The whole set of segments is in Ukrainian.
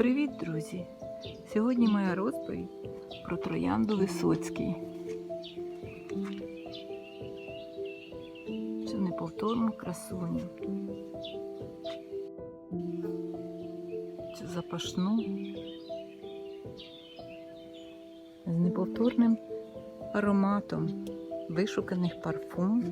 Привіт, друзі! Сьогодні моя розповідь про троянду Висоцький. Цю неповторну красуню. Цю запашну з неповторним ароматом вишуканих парфум.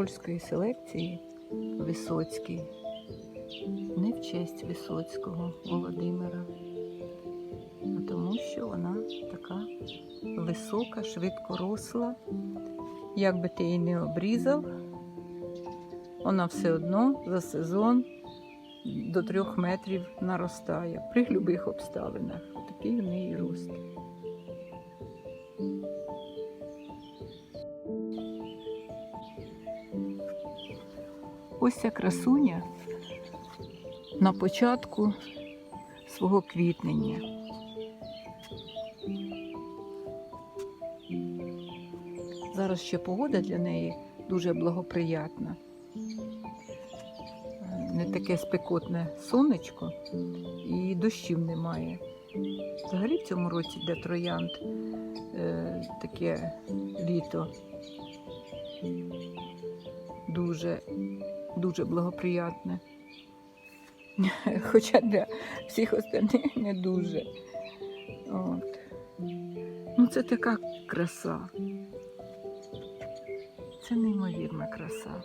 Польської селекції Висоцький. Не в честь Висоцького Володимира, а тому, що вона така висока, швидкоросла. Як би ти її не обрізав, вона все одно за сезон до трьох метрів наростає при любих обставинах. Такий в неї рост. Ось ця красуня на початку свого квітнення. Зараз ще погода для неї дуже благоприятна. Не таке спекотне сонечко і дощів немає. Взагалі в цьому році для троянд е, таке літо дуже дуже благоприятне. Хоча для всіх остальних не дуже. От. Ну, це така краса. Це неймовірна краса.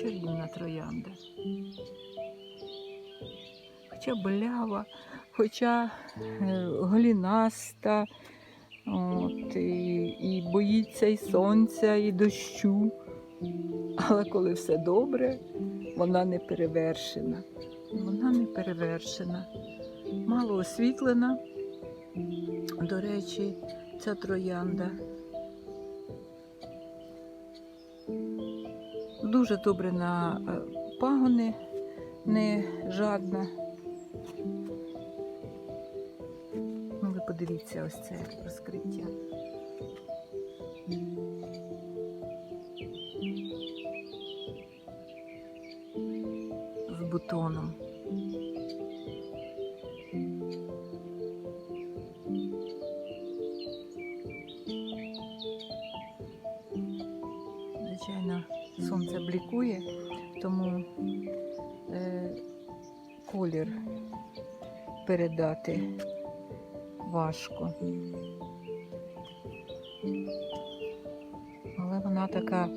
Чарівна троянда. Хоча белява, хоча е, голінаста, От, і, і боїться і сонця, і дощу. Але коли все добре, вона не перевершена. Вона не перевершена. Мало освітлена. До речі, ця троянда. Дуже добре на е, пагони, не жадна. Подивіться ось це розкриття. З бутоном. Звичайно, сонце блікує, тому е, колір передати важко. Але вона така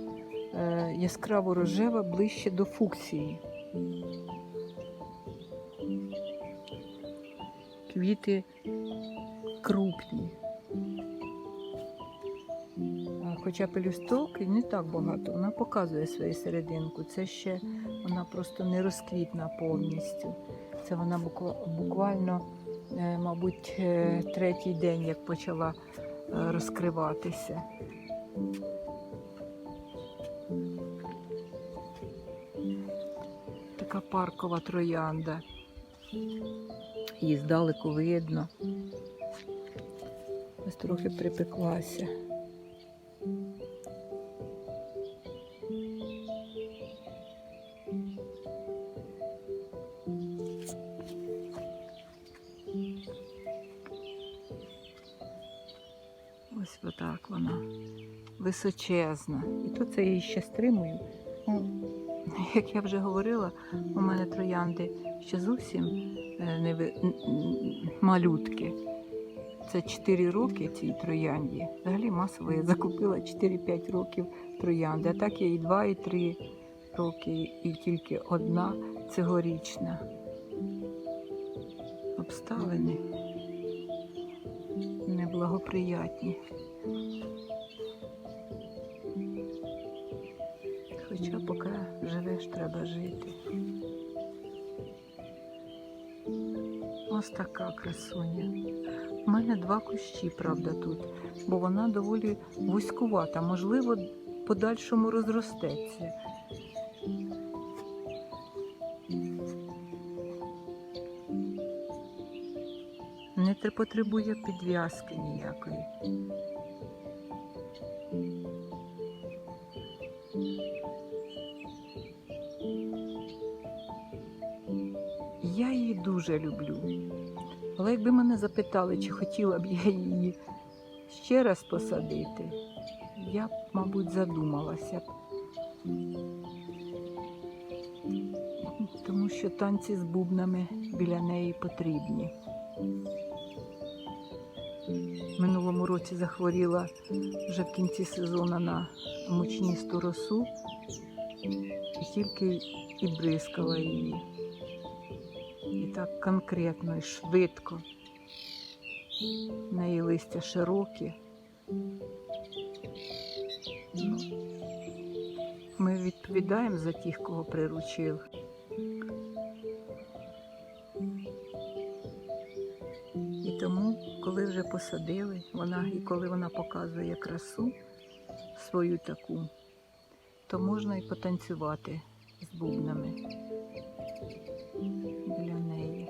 е, яскраво рожева ближче до фукції. Квіти крупні. Хоча пелюсток і не так багато, вона показує свою серединку. Це ще вона просто не розквітна повністю. Це вона буква- буквально мабуть, е, третій день, як почала е, розкриватися. Така паркова троянда. Її здалеку видно. Ось трохи припеклася. Ось отак вона височезна. І тут я її ще стримую. Ну, як я вже говорила, у мене троянди ще зовсім е, не ви... малютки. Це 4 роки цій троянді. Взагалі масово я закупила 4-5 років троянди. А так є і 2, і 3 роки, і тільки одна цьогорічна. Обставини неблагоприятні. Хоча поки живеш, треба жити. Ось така красуня. У мене два кущі, правда, тут, бо вона доволі вузькувата, можливо, подальшому розростеться. Не потребує підв'язки ніякої. Я її дуже люблю. Але якби мене запитали, чи хотіла б я її ще раз посадити, я б, мабуть, задумалася б. Тому що танці з бубнами біля неї потрібні. Минулому році захворіла вже в кінці сезону на мучністу росу і тільки і бризкала її. І так конкретно і швидко. В неї листя широкі. Ми відповідаємо за тих, кого приручив. І тому, коли вже посадили, вона, і коли вона показує красу свою таку, то можна і потанцювати з бубнами біля неї.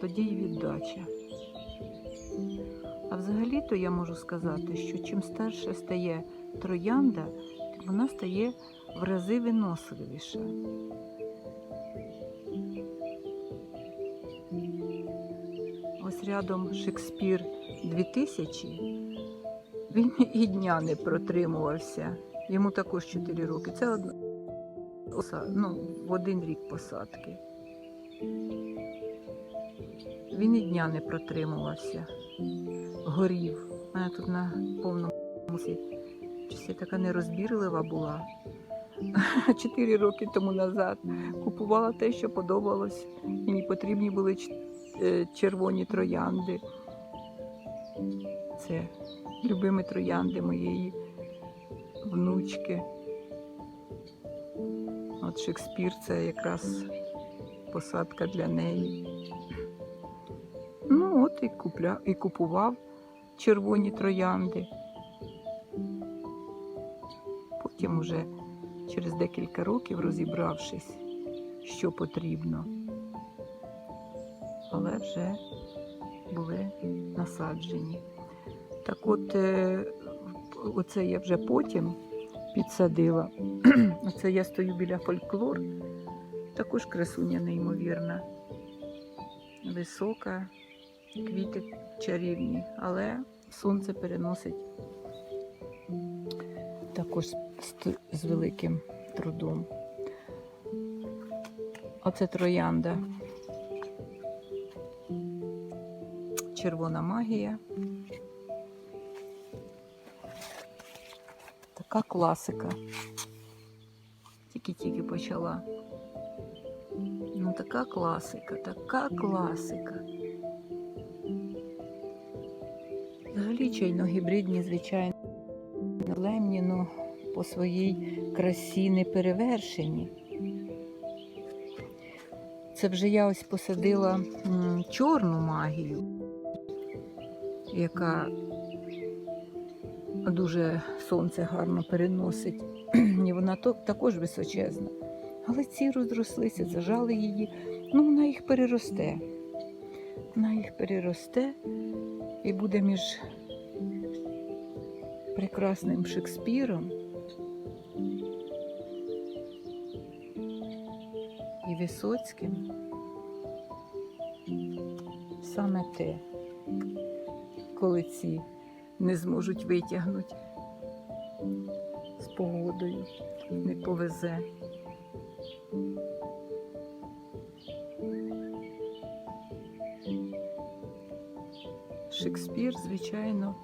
Тоді й віддача. А взагалі-то я можу сказати, що чим старше стає троянда, вона стає в рази виносливіша. Рядом Шекспір 2000, він і дня не протримувався. Йому також 4 роки. Це одна, ну, в один рік посадки. Він і дня не протримувався. Горів. У мене тут на повному я така нерозбірлива була. Чотири роки тому назад купувала те, що подобалось. Мені потрібні були червоні троянди. Це любимі троянди моєї внучки. От Шекспір це якраз посадка для неї. Ну, от і, купля, і купував червоні троянди. Потім уже через декілька років розібравшись, що потрібно. Але вже були насаджені. Так от, е, оце я вже потім підсадила. Оце я стою біля фольклор. Також красуня неймовірна. Висока, квіти чарівні, але сонце переносить також з, великим трудом. Оце троянда. Червона магія. Така класика. Тільки-тільки почала. Ну, така класика, така класика. Взагалі чайно-гібридні, звичайно, лемні, ну, по своїй красі не перевершені. Це вже я ось посадила м, чорну магію, яка дуже сонце гарно переносить. І вона також височезна. Але ці розрослися, зажали її. Ну, вона їх переросте. Вона їх переросте і буде між прекрасним Шекспіром і Висоцьким. Саме те, коли ці не зможуть витягнути з погодою, не повезе. Шекспір, звичайно,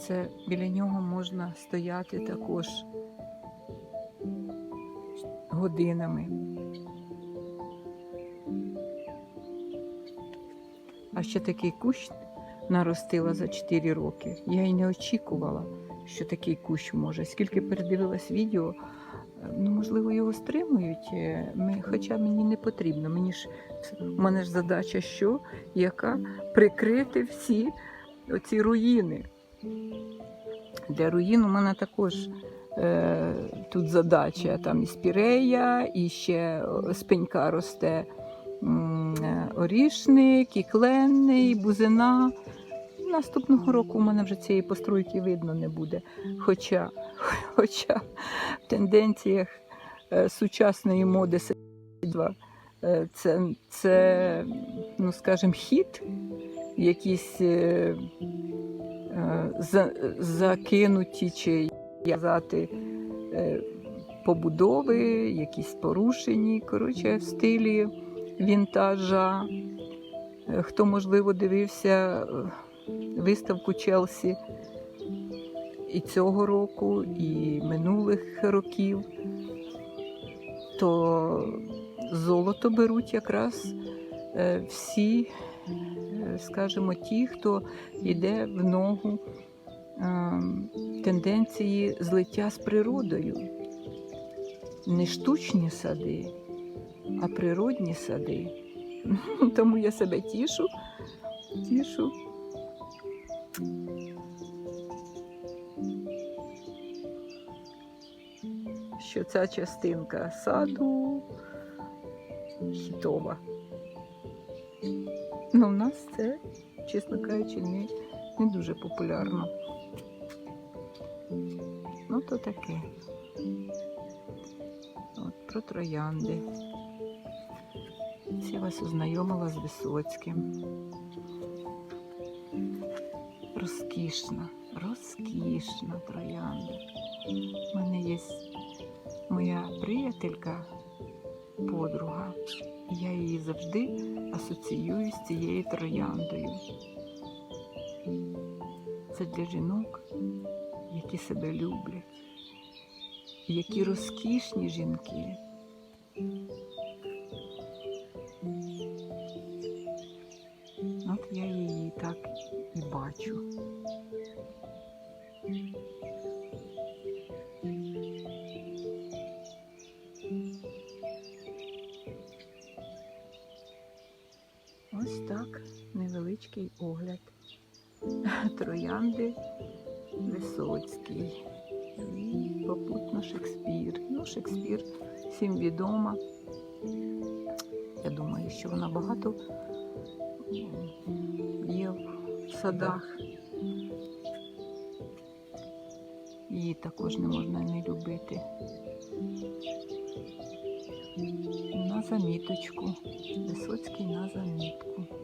це біля нього можна стояти також годинами. А ще такий кущ наростила за 4 роки. Я й не очікувала, що такий кущ може. Скільки передивилась відео, е, ну можливо, його стримують. е, Ми, хоча мені не потрібно. Мені ж у мене ж задача, що яка прикрити всі оці руїни. Для руїн у мене також е, тут задача там і спірея, і ще з пенька росте орішник, і кленний, і бузина. Наступного року у мене вже цієї постройки видно не буде. Хоча, хоча в тенденціях е, сучасної моди е, це, це ну, скажімо, хід, якісь е, за, закинуті чи казати, побудови, якісь порушені, коротше, в стилі вінтажа. Хто, можливо, дивився виставку Челсі і цього року, і минулих років, то золото беруть якраз е, всі, е, скажімо, ті, хто йде в ногу ем, тенденції злиття з природою. Не штучні сади, а природні сади. Тому я себе тішу, тішу. Що ця частинка саду хітова. Ну, в нас це, чесно кажучи, не, не дуже популярно. Ну, то таке. От про троянди. Всі вас ознайомила з Висоцьким. Розкішна, розкішна троянда. У мене є моя приятелька, подруга. і Я її завжди асоціюю з цією трояндою. Це для жінок, які себе люблять, які розкішні жінки. Невеличкий огляд троянди Висоцький і попутно Шекспір. Ну, Шекспір всім відома. Я думаю, що вона багато є в садах. Її також не можна не любити. На заміточку. Висоцький на замітку.